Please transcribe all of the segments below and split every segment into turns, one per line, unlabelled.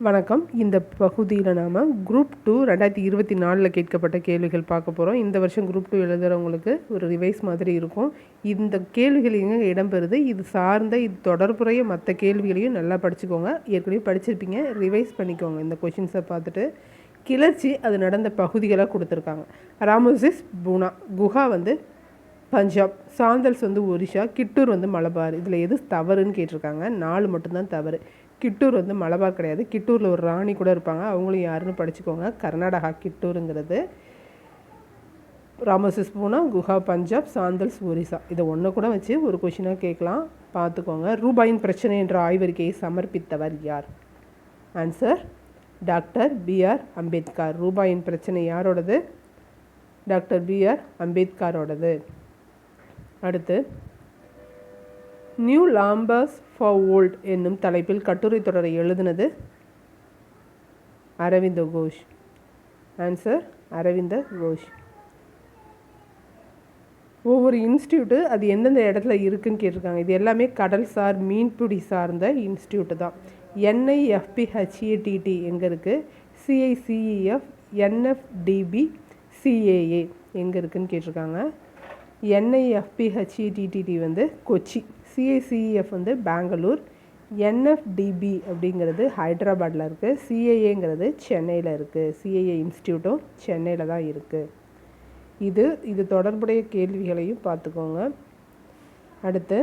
வணக்கம். இந்த பகுதியில் நாம் குரூப் டூ ரெண்டாயிரத்தி இருபத்தி நாலில் கேட்கப்பட்ட கேள்விகள் பார்க்க போகிறோம் இந்த வருஷம் குரூப் டூ எழுதுகிறவங்களுக்கு ஒரு ரிவைஸ் மாதிரி இருக்கும். இந்த கேள்விகள் எங்கே இடம்பெறுது? இது சார்ந்த இது தொடர்புடைய மற்ற கேள்விகளையும் நல்லா படிச்சுக்கோங்க. ஏற்கனவே படிச்சிருப்பீங்க. ரிவைஸ் பண்ணிக்கோங்க. இந்த கொஷின்ஸை பார்த்துட்டு கிளர்ச்சி அது நடந்த பகுதிகளாக கொடுத்துருக்காங்க. ராமோசிஸ் பூனா. குஹா வந்து பஞ்சாப். சாந்தல்ஸ் வந்து ஒரிஷா. கிட்டூர் வந்து மலபார். இதில் எது தவறுன்னு கேட்டிருக்காங்க. நாலு மட்டும்தான் தவறு. கிட்டூர் வந்து மலபார் கிடையாது. கிட்டூரில் ஒரு ராணி கூட இருப்பாங்க. அவங்களும் யாருன்னு படிச்சுக்கோங்க. கர்நாடகா கிட்டூருங்கிறது. ராமசிஸ் பூனா குஹா பஞ்சாப் சாந்தல்ஸ் ஒரிசா இதை ஒன்று கூட வச்சு ஒரு கொஷினாக கேட்கலாம். பார்த்துக்கோங்க. ரூபாயின் பிரச்சனை என்ற ஆய்வறிக்கையை சமர்ப்பித்தவர் யார்? Answer doctor BR Ambedkar. ரூபாயின் பிரச்சனை யாரோடது? டாக்டர் பிஆர் அம்பேத்கரோடது. அடுத்து நியூ லாம்பர்ஸ் ஃபார் ஓல்ட் என்னும் தலைப்பில் கட்டுரை தொடரை எழுதினது அரவிந்த கோஷ். ஆன்சர் அரவிந்த கோஷ். ஒவ்வொரு இன்ஸ்டியூட்டு அது எந்தெந்த இடத்துல இருக்குன்னு கேட்டிருக்காங்க. இது எல்லாமே கடல் சார் மீன்பிடி சார்ந்த இன்ஸ்டியூட்டு தான். என்ஐஎஃபிஹெச்ஏடிடி எங்கே இருக்குது சிஐசிஇஎஃப் என்எஃப்டிபி சிஏஏ எங்கே இருக்குதுன்னு கேட்டிருக்காங்க. என்ஐஎஃபிஹெச்இடிடிடி வந்து கொச்சி. சிஐசிஇஎஃப் வந்து பெங்களூர். என்எஃப்டிபி அப்படிங்கிறது ஹைதராபாடில் இருக்குது சிஐஏங்கிறது சென்னையில் இருக்குது சிஐஏ இன்ஸ்டியூட்டும் சென்னையில் தான் இருக்குது இது இது தொடர்புடைய கேள்விகளையும் பார்த்துக்கோங்க. அடுத்து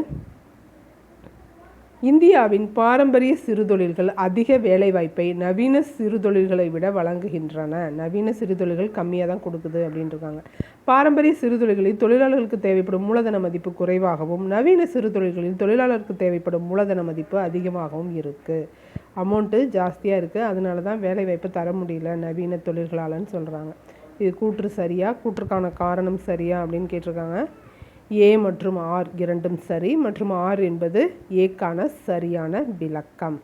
இந்தியாவின் பாரம்பரிய சிறுதொழில்கள் அதிக வேலைவாய்ப்பை நவீன சிறுதொழில்களை விட வழங்குகின்றன. நவீன சிறுதொழில்கள் கம்மியாக தான் கொடுக்குது அப்படின்ட்டுருக்காங்க பாரம்பரிய சிறுதொழில்களில் தொழிலாளர்களுக்கு தேவைப்படும் மூலதன மதிப்பு குறைவாகவும் நவீன சிறுதொழில்களில் தொழிலாளருக்கு தேவைப்படும் மூலதன மதிப்பு அதிகமாகவும் இருக்குது அமௌண்ட்டு ஜாஸ்தியாக இருக்குது அதனால தான் வேலைவாய்ப்பு தர முடியல நவீன தொழில்களாலன்னு சொல்கிறாங்க இது கூற்று சரியா? கூற்றுக்கான காரணம் சரியா அப்படின்னு கேட்டிருக்காங்க. ஏ மற்றும் ஆர் இரண்டும் சரி. மற்றும் ஆர் என்பது ஏக்கான சரியான விளக்கம்.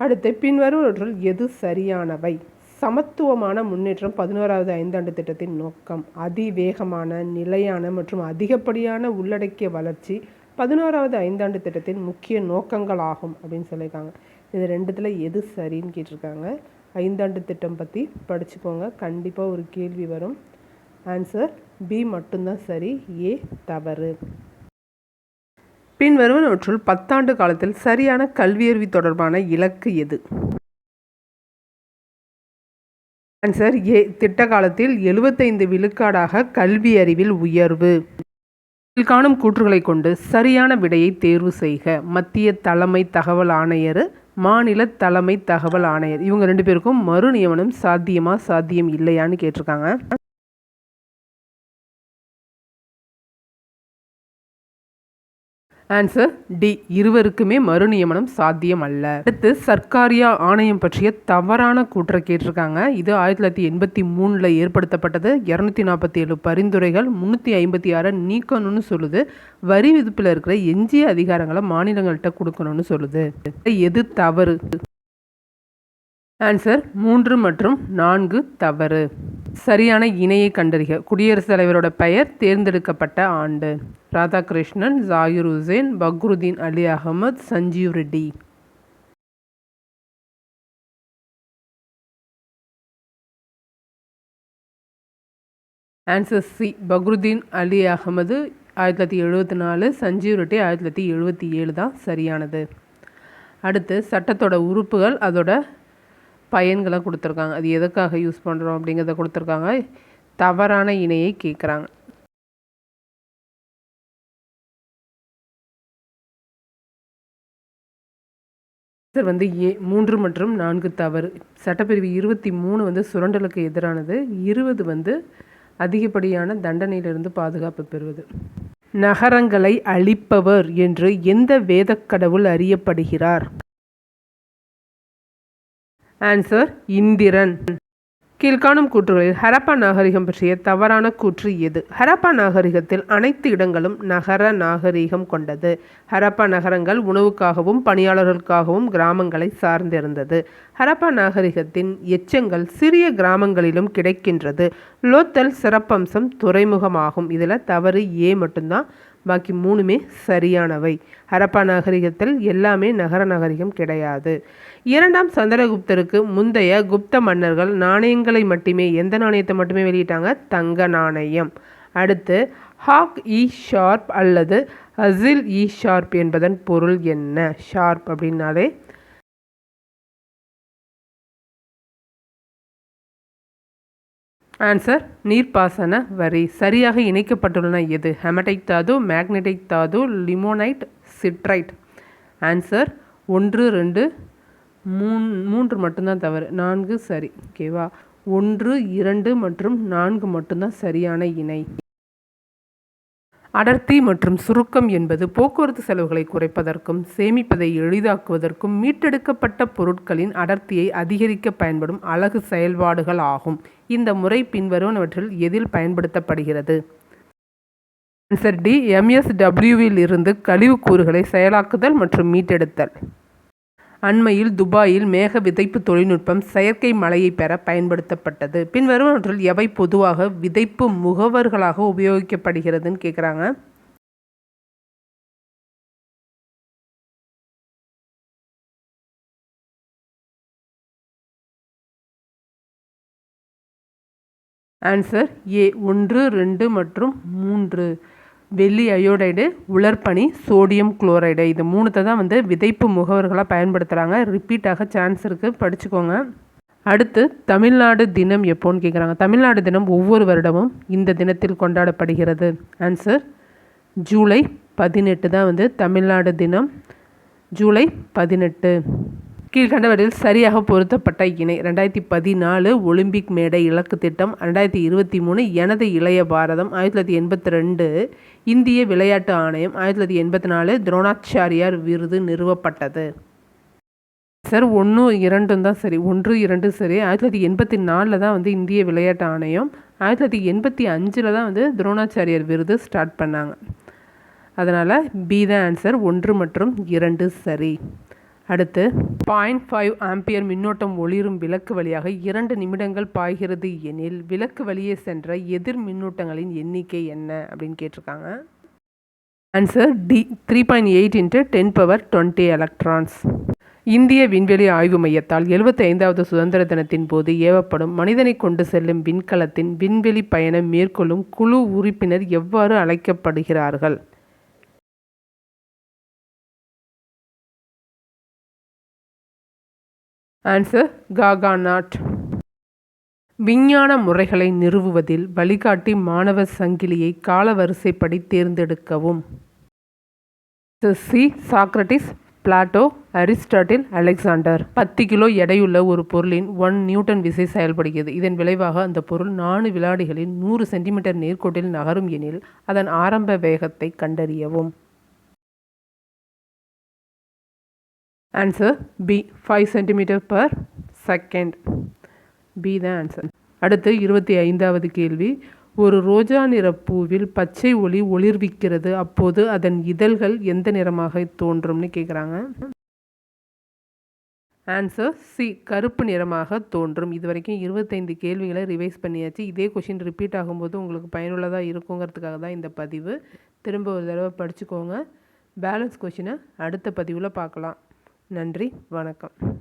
அடுத்து பின்வருவற்றுள் எது சரியானவை? சமத்துவமான முன்னேற்றம் பதினோராவது ஐந்தாண்டு திட்டத்தின் நோக்கம். அதிவேகமான நிலையான மற்றும் அதிகப்படியான உள்ளடக்கிய வளர்ச்சி பதினோராவது ஐந்தாண்டு திட்டத்தின் முக்கிய நோக்கங்கள் ஆகும் அப்படின்னு சொல்லியிருக்காங்க. இது ரெண்டுத்தில் எது சரின்னு கேட்டிருக்காங்க. ஐந்தாண்டு திட்டம் பற்றி படிச்சுக்கோங்க. கண்டிப்பாக ஒரு கேள்வி வரும். ஆன்சர் பி மட்டும்தான் சரி ஏ தவறு. பின்வருவனவற்றுள் பத்தாண்டு காலத்தில் சரியான கல்வியறிவு தொடர்பான இலக்கு எது? கேன்சர் ஏ திட்ட காலத்தில் எழுபத்தைந்து விழுக்காடாக கல்வி அறிவில் உயர்வு. காணும் கூற்றுகளை கொண்டு சரியான விடையை தேர்வு செய்க. மத்திய தலைமை தகவல் ஆணையர் மாநில தலைமை தகவல் ஆணையர். இவங்க ரெண்டு பேருக்கும் மறு நியமனம் சாத்தியமா சாத்தியம் இல்லையான்னு கேட்டிருக்காங்க. ஆன்சர் டி இருவருக்குமே மறு நியமனம் சாத்தியம் அல்ல. அடுத்து சர்க்காரியா ஆணையம் பற்றிய தவறான கூற்றை கேட்டிருக்காங்க. இது ஆயிரத்தி தொள்ளாயிரத்தி எண்பத்தி மூணில் ஏற்படுத்தப்பட்டது. இரநூத்தி நாற்பத்தி ஏழு பரிந்துரைகள் முந்நூற்றி ஐம்பத்தி ஆறை நீக்கணும்னு சொல்லுது. வரி விதிப்பில் இருக்கிற எஞ்சிய அதிகாரங்களை மாநிலங்கள்கிட்ட கொடுக்கணும்னு சொல்லுது. எது தவறு? ஆன்சர் மூன்று மற்றும் நான்கு தவறு. சரியான இணையை கண்டறிக. குடியரசுத் தலைவரோட பெயர் தேர்ந்தெடுக்கப்பட்ட ஆண்டு. ராதாகிருஷ்ணன் ஜாகிர் ஹுசேன் பக்ருதீன் அலி அகமது சஞ்சீவ் ரெட்டி. ஆன்சர் சி பக்ருதீன் அலி அகமது ஆயிரத்தி தொள்ளாயிரத்தி எழுபத்தி நாலு சஞ்சீவ் ரெட்டி ஆயிரத்தி தொள்ளாயிரத்தி எழுபத்தி ஏழு தான் சரியானது. அடுத்து சட்டத்தோட உறுப்புகள் அதோட பயன்களை கொடுத்துருக்காங்க. அது எதுக்காக யூஸ் பண்ணுறோம் அப்படிங்கிறத கொடுத்துருக்காங்க. தவறான இணையை கேட்குறாங்க சார் வந்து ஏ மூன்று மற்றும் நான்கு தவறு. சட்டப்பிரிவு இருபத்தி மூணு வந்து சுரண்டலுக்கு எதிரானது. இருபது வந்து அதிகப்படியான தண்டனையிலிருந்து பாதுகாப்பு பெறுவது. நகரங்களை அழிப்பவர் என்று எந்த வேதக்கடவுள் அறியப்படுகிறார்? ஆன்சர் இந்திரன். கீழ்காணும் கூற்றுகளில் ஹரப்பா நாகரிகம் பற்றிய தவறான கூற்று எது? ஹரப்பா நாகரிகத்தில் அனைத்து இடங்களும் நகர நாகரிகம் கொண்டது. ஹரப்பா நகரங்கள் உணவுக்காகவும் பணியாளர்களுக்காகவும் கிராமங்களை சார்ந்திருந்தது. ஹரப்பா நாகரிகத்தின் எச்சங்கள் சிறிய கிராமங்களிலும் கிடைக்கின்றது. லோத்தல் சிறப்பம்சம் துறைமுகமாகும். இதில் தவறு ஏ மட்டும்தான். பாக்கி மூணுமே சரியானவை. ஹரப்பா நாகரிகத்தில் எல்லாமே நகர நாகரிகம் கிடையாது. இரண்டாம் சந்திரகுப்தருக்கு முந்தைய குப்த மன்னர்கள் நாணயங்களை மட்டுமே எந்த நாணயத்தை மட்டுமே வெளியிட்டாங்க? தங்க நாணயம். அடுத்து ஹாக் இ ஷார்ப் அல்லது அசில் இ ஷார்ப் என்பதன் பொருள் என்ன? ஷார்ப் அப்படின்னாலே ஆன்சர் நீர்ப்பாசன வரி. சரியாக இணைக்கப்பட்டுள்ளன எது? ஹெமடைட் தாது மேக்னெடைட் தாது லிமோனைட் சிட்ரைட் ஆன்சர் ஒன்று ரெண்டு மூன் மூன்று மட்டும்தான் தவறு. நான்கு சரி. ஓகேவா ஒன்று இரண்டு மற்றும் நான்கு மட்டும்தான் சரியான இணை. அடர்த்தி மற்றும் சுருக்கம் என்பது போக்குவரத்து செலவுகளை குறைப்பதற்கும் சேமிப்பதை எளிதாக்குவதற்கும் மீட்டெடுக்கப்பட்ட பொருட்களின் அடர்த்தியை அதிகரிக்க பயன்படும் அழகு செயல்பாடுகள் ஆகும். இந்த முறை பின்வருவனவற்றில் எதில் பயன்படுத்தப்படுகிறது? ஆன்சர் டி எம்எஸ்டபிள்யூவில் இருந்து கழிவுக்கூறுகளை செயலாக்குதல் மற்றும் மீட்டெடுத்தல். அண்மையில் துபாயில் மேக விதைப்பு தொழில்நுட்பம் செயற்கை மழையை பெற பயன்படுத்தப்பட்டது. பின்வருவனவற்றில் எவை பொதுவாக விதைப்பு முகவர்களாக உபயோகிக்கப்படுகிறதுன்னு கேட்குறாங்க ஆன்சர் ஏ ஒன்று ரெண்டு மற்றும் மூன்று. வெள்ளி அயோடைடு உலர்பனி சோடியம் குளோரைடு. இது மூணுத்தை தான் வந்து விதைப்பு முகவர்களாக பயன்படுத்துகிறாங்க ரிப்பீட்டாக சான்ஸ் இருக்குது படிச்சுக்கோங்க. அடுத்து தமிழ்நாடு தினம் எப்போன்னு கேட்குறாங்க தமிழ்நாடு தினம் ஒவ்வொரு வருடமும் இந்த தினத்தில் கொண்டாடப்படுகிறது. ஆன்சர் ஜூலை பதினெட்டு தான் வந்து தமிழ்நாடு தினம். ஜூலை பதினெட்டு. கீழ்கண்டவற்றில் சரியாக பொருத்தப்பட்ட இணை. ரெண்டாயிரத்தி பதினாலு ஒலிம்பிக் மேடை இலக்கு திட்டம் ரெண்டாயிரத்தி இருபத்தி மூணு எனது இளைய பாரதம் ஆயிரத்தி தொள்ளாயிரத்தி எண்பத்தி ரெண்டு இந்திய விளையாட்டு ஆணையம் ஆயிரத்தி தொள்ளாயிரத்தி எண்பத்தி நாலு துரோணாச்சாரியார் விருது நிறுவப்பட்டது. சார் ஒன்று இரண்டும் தான் சரி. ஒன்று இரண்டு சரி. ஆயிரத்தி தொள்ளாயிரத்தி எண்பத்தி நாலில் தான் வந்து இந்திய விளையாட்டு ஆணையம் ஆயிரத்தி தொள்ளாயிரத்தி எண்பத்தி அஞ்சில் தான் வந்து துரோணாச்சாரியார் விருது ஸ்டார்ட் பண்ணாங்க. அதனால் பி தான் ஆன்சர். ஒன்று மற்றும் இரண்டு சரி. அடுத்து பாயிண்ட் ஃபைவ் ஆம்பியர் மின்னோட்டம் ஒளிரும் விளக்கு வழியாக இரண்டு நிமிடங்கள் பாய்கிறது எனில் விளக்கு வழியே சென்ற எதிர் மின்னூட்டங்களின் எண்ணிக்கை என்ன அப்படின்னு கேட்டிருக்காங்க. Answer D three point eight into ten power twenty electrons இந்திய விண்வெளி ஆய்வு மையத்தால் எழுபத்தி ஐந்தாவது சுதந்திர தினத்தின் போது ஏவப்படும் மனிதனை கொண்டு செல்லும் விண்கலத்தின் விண்வெளி பயணம் மேற்கொள்ளும் குழு உறுப்பினர் எவ்வாறு அழைக்கப்படுகிறார்கள்? ஆன்சர் காகாநாட் விஞ்ஞான முறைகளை நிறுவுவதில் வழிகாட்டி மாணவர் சங்கிலியை காலவரிசைப்படி தேர்ந்தெடுக்கவும். C Socrates Plato Aristotle Alexander பத்து கிலோ எடையுள்ள ஒரு பொருளின் ஒன் நியூட்டன் விசை செயல்படுகிறது. இதன் விளைவாக அந்த பொருள் நான்கு வினாடிகளில் நூறு சென்டிமீட்டர் நேர்கோட்டில் நகரும் எனில் அதன் ஆரம்ப வேகத்தை கண்டறியவும். Answer B five centimetre per second B தான் ஆன்சர் அடுத்து இருபத்தி ஐந்தாவது கேள்வி. ஒரு ரோஜா நிற பூவில் பச்சை ஒளி ஒளிர்விக்கிறது. அப்போது அதன் இதழ்கள் எந்த நிறமாக தோன்றும்னு கேட்குறாங்க ஆன்சர் சி கருப்பு நிறமாக தோன்றும். இது வரைக்கும் இருபத்தைந்து கேள்விகளை ரிவைஸ் பண்ணியாச்சு. இதே கொஷின் ரிப்பீட் ஆகும்போது உங்களுக்கு பயனுள்ளதாக இருக்குங்கிறதுக்காக தான் இந்த பதிவு. திரும்ப ஒரு தடவை படிச்சுக்கோங்க. பேலன்ஸ் கொஷினை அடுத்த பதிவில் பார்க்கலாம். நன்றி வணக்கம்.